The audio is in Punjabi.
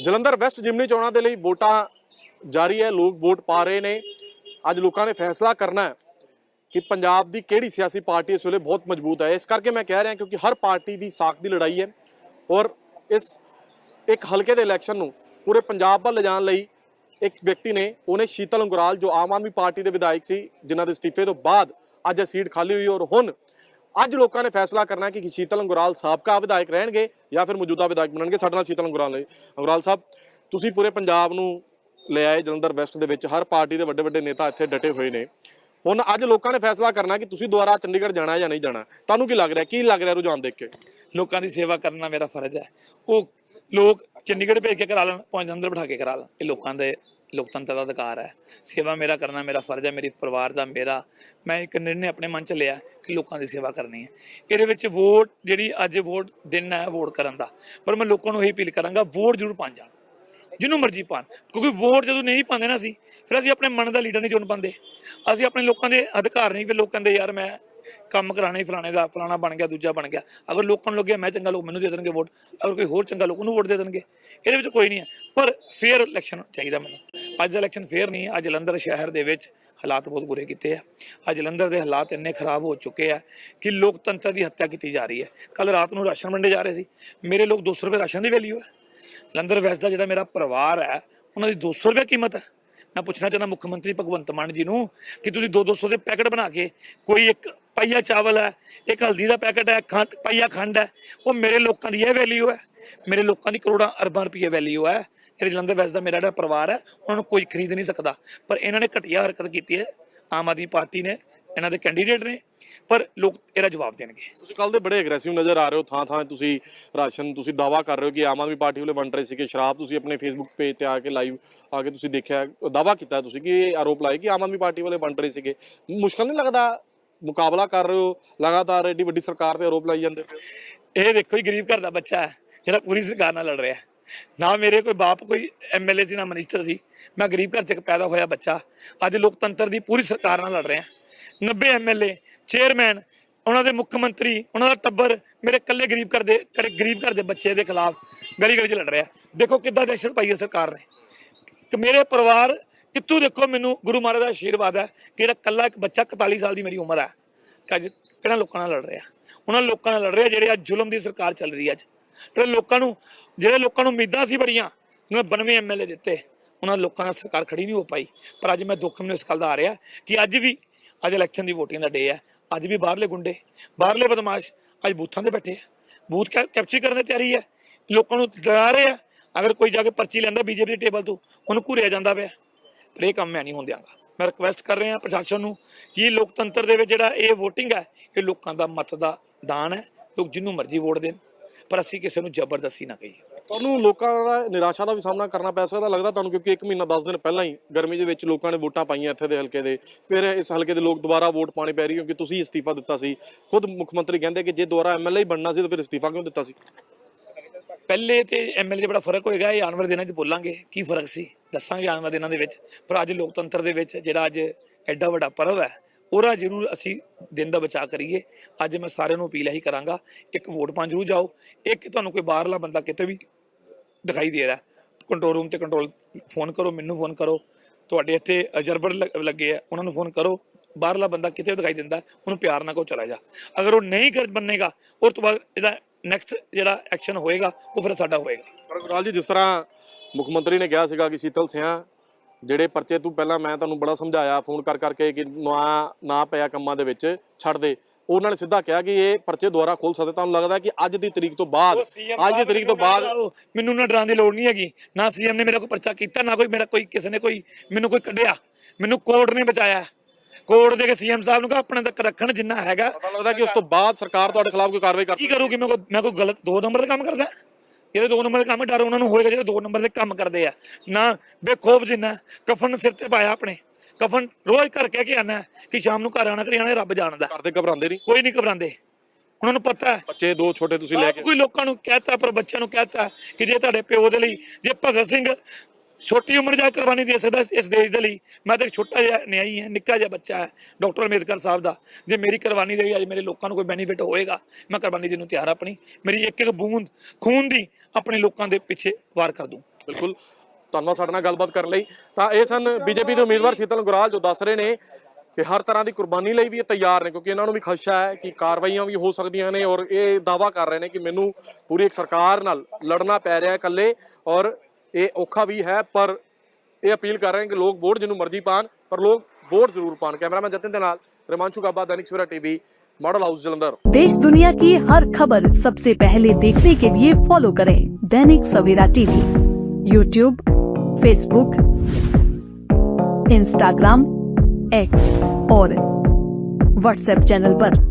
ਜਲੰਧਰ ਵੈਸਟ ਜਿਮਨੀ ਚੋਣਾਂ ਦੇ ਲਈ ਵੋਟਾਂ ਜਾਰੀ ਹੈ, ਲੋਕ ਵੋਟ ਪਾ ਰਹੇ ਨੇ। ਅੱਜ ਲੋਕਾਂ ਨੇ ਫੈਸਲਾ ਕਰਨਾ ਹੈ ਕਿ ਪੰਜਾਬ ਦੀ ਕਿਹੜੀ ਸਿਆਸੀ ਪਾਰਟੀ ਇਸ ਵੇਲੇ ਬਹੁਤ ਮਜ਼ਬੂਤ ਹੈ। ਇਸ ਕਰਕੇ ਮੈਂ ਕਹਿ ਰਿਹਾ ਕਿਉਂਕਿ ਹਰ ਪਾਰਟੀ ਦੀ ਸਾਖ ਦੀ ਲੜਾਈ ਹੈ ਔਰ ਇਸ ਇੱਕ ਹਲਕੇ ਦੇ ਇਲੈਕਸ਼ਨ ਨੂੰ ਪੂਰੇ ਪੰਜਾਬ ਵੱਲ ਲਿਜਾਣ ਲਈ ਇੱਕ ਵਿਅਕਤੀ ਨੇ, ਉਹਨੇ ਸ਼ੀਤਲ ਅੰਗਰਾਲ, ਜੋ ਆਮ ਆਦਮੀ ਪਾਰਟੀ ਦੇ ਵਿਧਾਇਕ ਸੀ, ਜਿਨ੍ਹਾਂ ਦੇ ਅਸਤੀਫੇ ਤੋਂ ਬਾਅਦ ਅੱਜ ਇਹ ਸੀਟ ਖਾਲੀ ਹੋਈ ਔਰ ਹੁਣ ਅੱਜ ਲੋਕਾਂ ਨੇ ਫੈਸਲਾ ਕਰਨਾ ਕਿ ਸ਼ੀਤਲ ਅੰਗਰਾਲ ਸਾਬਕਾ ਵਿਧਾਇਕ ਰਹਿਣਗੇ ਜਾਂ ਫਿਰ ਮੌਜੂਦਾ ਵਿਧਾਇਕ ਬਣਨਗੇ। ਸਾਡੇ ਨਾਲ ਸ਼ੀਤਲ ਅੰਗੁਰਾਲ ਨੇ। ਅੰਗੁਰਾਲ ਸਾਹਿਬ, ਤੁਸੀਂ ਪੂਰੇ ਪੰਜਾਬ ਨੂੰ ਲੈ ਆਏ, ਜਲੰਧਰ ਵੈਸਟ ਦੇ ਵਿੱਚ। ਹਰ ਪਾਰਟੀ ਦੇ ਵੱਡੇ ਵੱਡੇ ਨੇਤਾ ਇੱਥੇ ਡਟੇ ਹੋਏ ਨੇ। ਹੁਣ ਅੱਜ ਲੋਕਾਂ ਨੇ ਫੈਸਲਾ ਕਰਨਾ ਕਿ ਤੁਸੀਂ ਦੁਬਾਰਾ ਚੰਡੀਗੜ੍ਹ ਜਾਣਾ ਜਾਂ ਨਹੀਂ ਜਾਣਾ। ਤੁਹਾਨੂੰ ਕੀ ਲੱਗ ਰਿਹਾ? ਕੀ ਲੱਗ ਰਿਹਾ ਰੁਝਾਨ ਦੇਖ ਕੇ? ਲੋਕਾਂ ਦੀ ਸੇਵਾ ਕਰਨਾ ਮੇਰਾ ਫਰਜ਼ ਹੈ। ਉਹ ਲੋਕ ਚੰਡੀਗੜ੍ਹ ਭੇਜ ਕੇ ਕਰਾ ਲੈਣ, ਭਾਵੇਂ ਅੰਦਰ ਬਿਠਾ ਕੇ ਕਰਾ ਲੈਣ। ਇਹ ਲੋਕਾਂ ਦੇ ਲੋਕਤੰਤਰ ਦਾ ਅਧਿਕਾਰ ਹੈ। ਸੇਵਾ ਮੇਰਾ ਕਰਨਾ ਮੇਰਾ ਫਰਜ਼ ਹੈ, ਮੇਰੀ ਪਰਿਵਾਰ ਦਾ, ਮੇਰਾ। ਮੈਂ ਇੱਕ ਨਿਰਣੇ ਆਪਣੇ ਮਨ ਚ ਲਿਆ ਕਿ ਲੋਕਾਂ ਦੀ ਸੇਵਾ ਕਰਨੀ ਹੈ। ਇਹਦੇ ਵਿੱਚ ਵੋਟ, ਜਿਹੜੀ ਅੱਜ ਵੋਟ ਦਿਨ ਹੈ, ਵੋਟ ਕਰਨ ਦਾ। ਪਰ ਮੈਂ ਲੋਕਾਂ ਨੂੰ ਇਹ ਅਪੀਲ ਕਰਾਂਗਾ, ਵੋਟ ਜ਼ਰੂਰ ਪਾਉਣ ਜਾਣ। ਜਿਹਨੂੰ ਮਰਜ਼ੀ ਪਾਣ ਕਿਉਂਕਿ ਵੋਟ ਜਦੋਂ ਨਹੀਂ ਪਾਉਂਦੇ ਨਾ ਅਸੀਂ, ਫਿਰ ਅਸੀਂ ਆਪਣੇ ਮਨ ਦਾ ਲੀਡਰ ਨਹੀਂ ਚੁਣ ਪਾਉਂਦੇ। ਅਸੀਂ ਆਪਣੇ ਲੋਕਾਂ ਦੇ ਅਧਿਕਾਰ ਨਹੀਂ, ਫਿਰ ਲੋਕ ਕਹਿੰਦੇ ਯਾਰ ਮੈਂ ਕੰਮ ਕਰਾਣਾ ਫਲਾਣੇ ਦਾ, ਫਲਾਣਾ ਬਣ ਗਿਆ, ਦੂਜਾ ਬਣ ਗਿਆ। ਅਗਰ ਲੋਕਾਂ ਨੂੰ ਲੱਗਿਆ ਮੈਂ ਚੰਗਾ ਲੋਕ, ਮੈਨੂੰ ਦੇ ਦੇਣਗੇ ਵੋਟ। ਅਗਰ ਕੋਈ ਹੋਰ ਚੰਗਾ ਲੋਕ, ਉਹਨੂੰ ਵੋਟ ਦੇ ਦੇਣਗੇ। ਇਹਦੇ ਵਿੱਚ ਕੋਈ ਨਹੀਂ ਹੈ। ਪਰ ਫੇਅਰ ਇਲੈਕਸ਼ਨ ਚਾਹੀਦਾ ਮੈਨੂੰ। ਅੱਜ ਦਾ ਇਲੈਕਸ਼ਨ ਫੇਅਰ ਨਹੀਂ ਹੈ। ਅੱਜ ਜਲੰਧਰ ਸ਼ਹਿਰ ਦੇ ਵਿੱਚ ਹਾਲਾਤ ਬਹੁਤ ਬੁਰੇ ਕੀਤੇ ਆ। ਅੱਜ ਜਲੰਧਰ ਦੇ ਹਾਲਾਤ ਇੰਨੇ ਖਰਾਬ ਹੋ ਚੁੱਕੇ ਆ ਕਿ ਲੋਕਤੰਤਰ ਦੀ ਹੱਤਿਆ ਕੀਤੀ ਜਾ ਰਹੀ ਹੈ। ਕੱਲ ਰਾਤ ਨੂੰ ਰਾਸ਼ਨ ਵੰਡੇ ਜਾ ਰਹੇ ਸੀ। ਮੇਰੇ ਲੋਕ 200 ਰੁਪਏ ਰਾਸ਼ਨ ਦੀ ਵੈਲਿਊ ਹੈ। ਜਲੰਧਰ ਵੈਸਟ ਦਾ ਜਿਹੜਾ ਮੇਰਾ ਪਰਿਵਾਰ ਹੈ, ਉਹਨਾਂ ਦੀ 200 ਰੁਪਏ ਕੀਮਤ ਹੈ। ਮੈਂ ਪੁੱਛਣਾ ਚਾਹੁੰਦਾ ਮੁੱਖ ਮੰਤਰੀ ਭਗਵੰਤ ਮਾਨ ਜੀ ਨੂੰ ਕਿ ਤੁਸੀਂ 2-200 ਦੇ ਪੈਕਟ ਬਣਾ ਕੇ ਕੋਈ ਇੱਕ ਪਈਆ ਚਾਵਲ ਹੈ, ਇੱਕ ਹਲਦੀ ਦਾ ਪੈਕਟ ਹੈ, ਖੰਡ ਪਈਆ ਖੰਡ ਹੈ, ਉਹ ਮੇਰੇ ਲੋਕਾਂ ਦੀ ਇਹ ਵੈਲਿਊ ਹੈ। ਮੇਰੇ ਲੋਕਾਂ ਦੀ ਕਰੋੜਾਂ ਅਰਬਾਂ ਰੁਪਏ ਵੈਲਿਊ ਹੈ। ਜਿਹੜੇ ਜਲੰਧਰ ਵੈਸਟ ਦਾ ਮੇਰਾ ਜਿਹੜਾ ਪਰਿਵਾਰ ਹੈ, ਉਹਨਾਂ ਨੂੰ ਕੋਈ ਖਰੀਦ ਨਹੀਂ ਸਕਦਾ। ਪਰ ਇਹਨਾਂ ਨੇ ਘਟੀਆ ਹਰਕਤ ਕੀਤੀ ਹੈ। ਆਮ ਆਦਮੀ ਪਾਰਟੀ ਨੇ, ਇਹਨਾਂ ਦੇ ਕੈਂਡੀਡੇਟ ਨੇ, ਪਰ ਲੋਕ ਇਹਦਾ ਜਵਾਬ ਦੇਣਗੇ। ਤੁਸੀਂ ਕੱਲ ਦੇ ਬੜੇ ਐਗਰੈਸਿਵ ਨਜ਼ਰ ਆ ਰਹੇ ਹੋ ਥਾਂ ਥਾਂ ਤੁਸੀਂ ਰਾਸ਼ਨ, ਤੁਸੀਂ ਦਾਵਾ ਕਰ ਰਹੇ ਹੋ ਕਿ ਆਮ ਆਦਮੀ ਪਾਰਟੀ ਵਾਲੇ ਵੰਡ ਰਹੇ ਸੀ ਕਿ ਸ਼ਰਾਬ, ਤੁਸੀਂ ਆਪਣੇ ਫੇਸਬੁੱਕ ਪੇਜ ਤੇ ਆ ਕੇ ਲਾਈਵ ਆ ਕੇ ਤੁਸੀਂ ਦੇਖਿਆ ਦਾਵਾ ਕੀਤਾ ਤੁਸੀਂ ਕਿ ਇਹ ਆਰੋਪ ਲਾਏ ਕਿ ਆਮ ਆਦਮੀ ਪਾਰਟੀ ਵਾਲੇ ਵੰਡ ਰਹੇ ਸੀਗੇ। ਮੁਸ਼ਕਲ ਨਹੀਂ ਲੱਗਦਾ ਮੁਕਾਬਲਾ ਕਰ ਰਹੇ ਹੋ? ਲਗਾਤਾਰ ਐਡੀ ਵੱਡੀ ਸਰਕਾਰ ਤੇ ਆਰੋਪ ਲਾਈ ਜਾਂਦੇ ਪਏ ਇਹ ਦੇਖੋ ਹੀ ਗਰੀਬ ਘਰ ਦਾ ਬੱਚਾ ਹੈ, ਜਿਹੜਾ ਪੂਰੀ ਸਰਕਾਰ ਨਾਲ ਲੜ ਰਿਹਾ ਹੈ। ਨਾ ਮੇਰੇ ਕੋਈ ਬਾਪ, ਕੋਈ ਐਮਐਲਏ ਸੀ, ਨਾ ਮਿਨਿਸਟਰ ਸੀ। ਮੈਂ ਗਰੀਬ ਘਰ ਚ ਇੱਕ ਪੈਦਾ ਹੋਇਆ ਬੱਚਾ। ਅੱਜ ਲੋਕਤੰਤਰ ਦੀ ਪੂਰੀ ਸਰਕਾਰ ਨਾਲ ਲੜ ਰਿਹਾ 90 ਐਮਐਲਏ ਚੇਅਰਮੈਨ, ਉਹਨਾਂ ਦੇ ਮੁੱਖ ਮੰਤਰੀ, ਉਹਨਾਂ ਦਾ ਟੱਬਰ ਮੇਰੇ ਇਕੱਲੇ ਗਰੀਬ ਘਰ ਦੇ, ਘਰੇ ਗਰੀਬ ਘਰ ਦੇ ਬੱਚੇ ਦੇ ਖਿਲਾਫ ਗਲੀ ਗਲੀ ਚ ਲੜ ਰਿਹਾ ਦੇਖੋ ਕਿੱਦਾਂ ਦਹਿਸ਼ਤ ਪਾਈ ਹੈ ਸਰਕਾਰ ਨੇ। ਕਿ ਮੇਰੇ ਪਰਿਵਾਰ ਕਿੱਥੋਂ ਦੇਖੋ ਮੈਨੂੰ ਗੁਰੂ ਮਹਾਰਾਜ ਦਾ ਆਸ਼ੀਰਵਾਦ ਹੈ ਕਿ ਜਿਹੜਾ ਕੱਲਾ ਇੱਕ ਬੱਚਾ 41 ਸਾਲ ਦੀ ਮੇਰੀ ਉਮਰ ਹੈ ਕਿ ਅੱਜ ਕਿਹੜਾ ਲੋਕਾਂ ਨਾਲ ਲੜ ਰਿਹਾ। ਉਹਨਾਂ ਲੋਕਾਂ ਨਾਲ ਲੜ ਰਿਹਾ ਜਿਹੜੇ ਅੱਜ ਜ਼ੁਲਮ ਦੀ ਸਰਕਾਰ ਚੱਲ ਰਹੀ ਹੈ ਅੱਜ। ਜਿਹੜੇ ਲੋਕਾਂ ਨੂੰ, ਜਿਹੜੇ ਲੋਕਾਂ ਨੂੰ ਉਮੀਦਾਂ ਸੀ ਬੜੀਆਂ, ਉਹਨਾਂ 92 ਐਮਐਲਏ ਦਿੱਤੇ। ਉਹਨਾਂ ਲੋਕਾਂ ਨਾਲ ਸਰਕਾਰ ਖੜੀ ਨਹੀਂ ਹੋ ਪਾਈ। ਪਰ ਅੱਜ ਮੈਂ ਦੁੱਖ ਮੈਨੂੰ ਇਸ ਗੱਲ ਦਾ ਆ ਰਿਹਾ ਕਿ ਅੱਜ ਵੀ ਅੱਜ ਇਲੈਕਸ਼ਨ ਦੀ ਵੋਟਿੰਗ ਦਾ ਡੇ ਹੈ। ਅੱਜ ਵੀ ਬਾਹਰਲੇ ਗੁੰਡੇ, ਬਾਹਰਲੇ ਬਦਮਾਸ਼ ਅੱਜ ਬੂਥਾਂ ਤੇ ਬੈਠੇ ਆ। ਬੂਥ ਕੈ- ਕੈਪਚਰ ਕਰਨ ਦੀ ਤਿਆਰੀ ਹੈ। ਲੋਕਾਂ ਨੂੰ ਡਰਾ ਰਹੇ ਆ। ਅਗਰ ਕੋਈ ਜਾ ਕੇ ਪਰਚੀ ਲੈਂਦਾ ਬੀਜੇਪੀ ਦੇ ਟੇਬਲ ਤੋਂ, ਉਹਨੂੰ ਘੂਰਿਆ ਜਾਂਦਾ ਪਿਆ। ਪਰ ਇਹ ਕੰਮ ਮੈਂ ਨਹੀਂ ਹੋਣ ਦਿਆਂਗਾ। ਮੈਂ ਰਿਕਵੈਸਟ ਕਰ ਰਿਹਾ ਪ੍ਰਸ਼ਾਸਨ ਨੂੰ ਕਿ ਲੋਕਤੰਤਰ ਦੇ ਵਿੱਚ ਜਿਹੜਾ ਇਹ VOTING ਹੈ, ਇਹ ਲੋਕਾਂ ਦਾ ਮਤ ਦਾ ਦਾਨ ਹੈ। ਲੋਕ ਜਿੰਨੂੰ ਮਰਜ਼ੀ ਵੋਟ ਦੇਣ, ਪਰ ਅਸੀਂ ਕਿਸੇ ਨੂੰ ਜ਼ਬਰਦਸਤੀ ਨਾ ਕਹੀਏ। ਤੁਹਾਨੂੰ ਲੋਕਾਂ ਦਾ ਨਿਰਾਸ਼ਾ ਦਾ ਵੀ ਸਾਹਮਣਾ ਕਰਨਾ ਪੈ ਸਕਦਾ, ਲੱਗਦਾ ਤੁਹਾਨੂੰ ਕਿਉਂਕਿ 1 ਮਹੀਨਾ 10 ਦਿਨ ਪਹਿਲਾਂ ਹੀ ਗਰਮੀ ਦੇ ਵਿੱਚ ਲੋਕਾਂ ਨੇ ਵੋਟਾਂ ਪਾਈਆਂ ਇੱਥੇ ਦੇ ਹਲਕੇ ਦੇ। ਫਿਰ ਇਸ ਹਲਕੇ ਦੇ ਲੋਕ ਦੁਬਾਰਾ ਵੋਟ ਪਾਣੀ ਪੈ ਰਹੀ ਕਿਉਂਕਿ ਤੁਸੀਂ ਅਸਤੀਫਾ ਦਿੱਤਾ ਸੀ। ਖੁਦ ਮੁੱਖ ਮੰਤਰੀ ਕਹਿੰਦੇ ਕਿ ਜੇ ਦੁਬਾਰਾ ਐਮਐਲਏ ਬਣਨਾ ਸੀ ਤਾਂ ਫਿਰ ਅਸਤੀਫਾ ਕਿਉਂ ਦਿੱਤਾ ਸੀ? ਪਹਿਲੇ ਤੇ ਐਮਐਲਏ ਬੜਾ ਫ਼ਰਕ ਹੋਏਗਾ, ਇਹ ਆਉਣ ਵਾਲੇ ਦਿਨਾਂ 'ਚ ਬੋਲਾਂਗੇ। ਕੀ ਫ਼ਰਕ ਸੀ? ਦੱਸਾਂਗੇ ਆਉਣ ਵਾਲੇ ਦਿਨਾਂ ਦੇ ਵਿੱਚ। ਪਰ ਅੱਜ ਲੋਕਤੰਤਰ ਦੇ ਵਿੱਚ ਜਿਹੜਾ ਅੱਜ ਐਡਾ ਵੱਡਾ ਪਰਵ ਹੈ, ਉਹਦਾ ਜ਼ਰੂਰ ਅਸੀਂ ਦਿਨ ਦਾ ਬਚਾਅ ਕਰੀਏ। ਅੱਜ ਮੈਂ ਸਾਰਿਆਂ ਨੂੰ ਅਪੀਲ ਇਹੀ ਕਰਾਂਗਾ, ਇੱਕ ਵੋਟ ਪਾਉਣ ਜ਼ਰੂਰ ਜਾਓ। ਇੱਕ ਤੁਹਾਨੂੰ ਕੋਈ ਬਾਹਰਲਾ ਬੰਦਾ ਕਿਤੇ ਵੀ ਦਿਖਾਈ ਦੇ ਰਿਹਾ ਕੰਟਰੋਲ ਰੂਮ ਤੇ ਕੰਟਰੋਲ ਫੋਨ ਕਰੋ, ਮੈਨੂੰ ਫੋਨ ਕਰੋ। ਤੁਹਾਡੇ ਇੱਥੇ ਅਜਰਬਰ ਲੱਗੇ ਆ, ਉਹਨਾਂ ਨੂੰ ਫੋਨ ਕਰੋ। ਬਾਹਰਲਾ ਬੰਦਾ ਕਿਤੇ ਵੀ ਦਿਖਾਈ ਦਿੰਦਾ, ਉਹਨੂੰ ਪਿਆਰ ਨਾਲ ਕੋ ਚਲਾ ਜਾ। ਅਗਰ ਉਹ ਨਹੀਂ ਕਰ ਬੰਨੇਗਾ ਉਸ ਤੋਂ ਬਾਅਦ ਇਹਦਾ ਨੈਕਸਟ ਜਿਹੜਾ ਐਕਸ਼ਨ ਹੋਏਗਾ ਉਹ ਫਿਰ ਸਾਡਾ ਹੋਏਗਾ। ਪਰ ਗੁਰਵਾਲ ਜੀ ਜਿਸ ਤਰ੍ਹਾਂ ਮੁੱਖ ਮੰਤਰੀ ਨੇ ਕਿਹਾ ਸੀਗਾ ਕਿ ਸ਼ੀਤਲ ਸਿਆਂ ਜਿਹੜੇ ਪਰਚੇ ਤੂੰ ਪਹਿਲਾਂ ਮੈਂ ਤੁਹਾਨੂੰ ਬੜਾ ਸਮਝਾਇਆ ਫੋਨ ਕਰ ਕਰਕੇ ਕਿ ਨਾ ਨਾ ਪਿਆ ਕੰਮਾਂ ਦੇ ਵਿੱਚ ਛੱਡ ਦੇ। ਉਹਨਾਂ ਨੇ ਸਿੱਧਾ ਕਿਹਾ ਕਿ ਇਹ ਪਰਚੇ ਦੁਬਾਰਾ ਖੋਲ ਸਕਦੇ ਤੁਹਾਨੂੰ ਲੱਗਦਾ ਕਿ ਅੱਜ ਦੀ ਤਰੀਕ ਤੋਂ ਬਾਅਦ ਅੱਜ ਦੀ ਤਰੀਕ ਤੋਂ ਬਾਅਦ ਮੈਨੂੰ ਨਾ ਡਰਾਂ ਦੀ ਲੋੜ ਨਹੀਂ ਹੈਗੀ। ਨਾ ਸੀਐਮ ਨੇ ਮੇਰਾ ਕੋਈ ਪਰਚਾ ਕੀਤਾ ਨਾ ਕੋਈ ਮੇਰਾ ਕੋਈ ਕਿਸੇ ਨੇ ਕੋਈ ਮੈਨੂੰ ਕੋਈ ਕੱਢਿਆ। ਮੈਨੂੰ ਕੋਰਟ ਨੇ ਬਚਾਇਆ। ਕੋਰਟ ਦੇ ਕੇ ਸੀਐਮ ਸਾਹਿਬ ਨੂੰ ਕਹਾ ਆਪਣੇ ਤੱਕ ਰੱਖਣ ਜਿੰਨਾ ਹੈਗਾ। ਪਤਾ ਲੱਗਦਾ ਕਿ ਉਸ ਤੋਂ ਬਾਅਦ ਸਰਕਾਰ ਤੁਹਾਡੇ ਖਿਲਾਫ ਕੋਈ ਕਾਰਵਾਈ ਕਰ ਕੀ ਕਰੂਗੀ? ਮੈਂ ਕੋਈ ਮੈਂ ਕੋਈ ਗਲਤ ਦੋ ਨੰਬਰ ਦਾ ਕੰਮ ਕਰਦਾ? ਜਿਹੜੇ ਦੋ ਨੰਬਰ ਦੇ ਕੰਮ ਡਰ ਉਹਨਾਂ ਨੂੰ ਹੋਏਗਾ ਜਿਹੜੇ ਦੋ ਨੰਬਰ ਦੇ ਕੰਮ ਕਰਦੇ ਆ। ਨਾ ਬੇਖੌਫ ਜਿੰਨਾ ਕਫਨ ਸਿਰ ਤੇ ਪਾਇਆ ਆਪਣੇ। ਕਫਨ ਰੋਜ਼ ਘਰ ਕਹਿ ਕੇ ਆਣਾ ਕਿ ਸ਼ਾਮ ਨੂੰ ਘਰ ਆਣਾ ਕਰੀ ਆਣਾ ਰੱਬ ਜਾਣਦਾ। ਕਰਦੇ ਘਬਰਾਉਂਦੇ ਨਹੀਂ? ਕੋਈ ਨਹੀਂ ਘਬਰਾਉਂਦੇ। ਉਹਨਾਂ ਨੂੰ ਪਤਾ ਹੈ। ਬੱਚੇ ਦੋ ਛੋਟੇ ਤੁਸੀਂ ਲੈ ਕੇ ਕੋਈ ਲੋਕਾਂ ਨੂੰ ਕਹਤਾ ਪਰ ਬੱਚਿਆਂ ਨੂੰ ਕਹਤਾ ਕਿ ਜੇ ਤੁਹਾਡੇ ਪਿਓ ਦੇ ਲਈ ਜੇ ਭਗਤ ਸਿੰਘ ਛੋਟੀ ਉਮਰ ਜਾ ਕੁਰਬਾਨੀ ਦੇ ਸਕਦਾ ਇਸ ਦੇਸ਼ ਦੇ ਲਈ। ਮੈਂ ਤਾਂ ਇੱਕ ਛੋਟਾ ਜਿਹਾ ਨਿਆਈ ਹੈ, ਨਿੱਕਾ ਜਿਹਾ ਬੱਚਾ ਹੈ, ਡਾਕਟਰ ਅੰਬੇਦਕਰ ਸਾਹਿਬ ਦਾ। ਜੇ ਮੇਰੀ ਕੁਰਬਾਨੀ ਦੇ ਲਈ ਅੱਜ ਮੇਰੇ ਲੋਕਾਂ ਨੂੰ ਕੋਈ ਬੈਨੀਫਿਟ ਹੋਏਗਾ, ਮੈਂ ਕੁਰਬਾਨੀ ਦੇਣ ਨੂੰ ਤਿਆਰ ਆਪਣੀ। ਮੇਰੀ ਇੱਕ ਇੱਕ ਬੂੰਦ, ਖੂਨ ਦੀ ਆਪਣੇ ਲੋਕਾਂ ਦੇ ਪਿੱਛੇ ਵਾਰ ਕਰ ਦੂੰ। ਬਿਲਕੁਲ। ਧੰਨਵਾਦ ਸਾਡੇ ਨਾਲ ਗੱਲਬਾਤ ਕਰਨ ਲਈ। ਤਾਂ ਇਹ ਸਨ ਬੀਜੇਪੀ ਦੇ ਉਮੀਦਵਾਰ ਸ਼ੀਤਲ ਗੁਰਾਲ, ਜੋ ਦੱਸ ਰਹੇ ਨੇ ਕਿ ਹਰ ਤਰ੍ਹਾਂ ਦੀ ਕੁਰਬਾਨੀ ਲਈ ਵੀ ਇਹ ਤਿਆਰ ਨੇ, ਕਿਉਂਕਿ ਇਹਨਾਂ ਨੂੰ ਵੀ ਖਦਸ਼ਾ ਹੈ ਕਿ ਕਾਰਵਾਈਆਂ ਵੀ ਹੋ ਸਕਦੀਆਂ ਨੇ ਔਰ ਇਹ ਦਾਵਾ ਕਰ ਰਹੇ ਨੇ ਕਿ ਮੈਨੂੰ ਪੂਰੀ ਇੱਕ ਸਰਕਾਰ ਨਾਲ ਲੜਨਾ ਪੈ ਰਿਹਾ ਹੈ ਇਕੱਲੇ ਔਰ ਇਹ ਔਖਾ ਵੀ ਹੈ ਪਰ ਇਹ ਅਪੀਲ ਕਰ ਰਹੇ ਨੇ ਕਿ ਲੋਕ ਵੋਟ ਜਿਹਨੂੰ ਮਰਜ਼ੀ ਪਾਣ ਪਰ ਲੋਕ ਵੋਟ ਜ਼ਰੂਰ ਪਾਣ ਕੈਮਰਾਮੈਨ ਜਤਿਨ ਦੇ ਨਾਲ Ramanshu Gaba Dainik Savera TV Model House Jalandhar देश दुनिया की हर खबर सबसे पहले देखने के लिए फॉलो करें Dainik Savera TV YouTube Facebook Instagram X और व्हाट्सएप चैनल पर।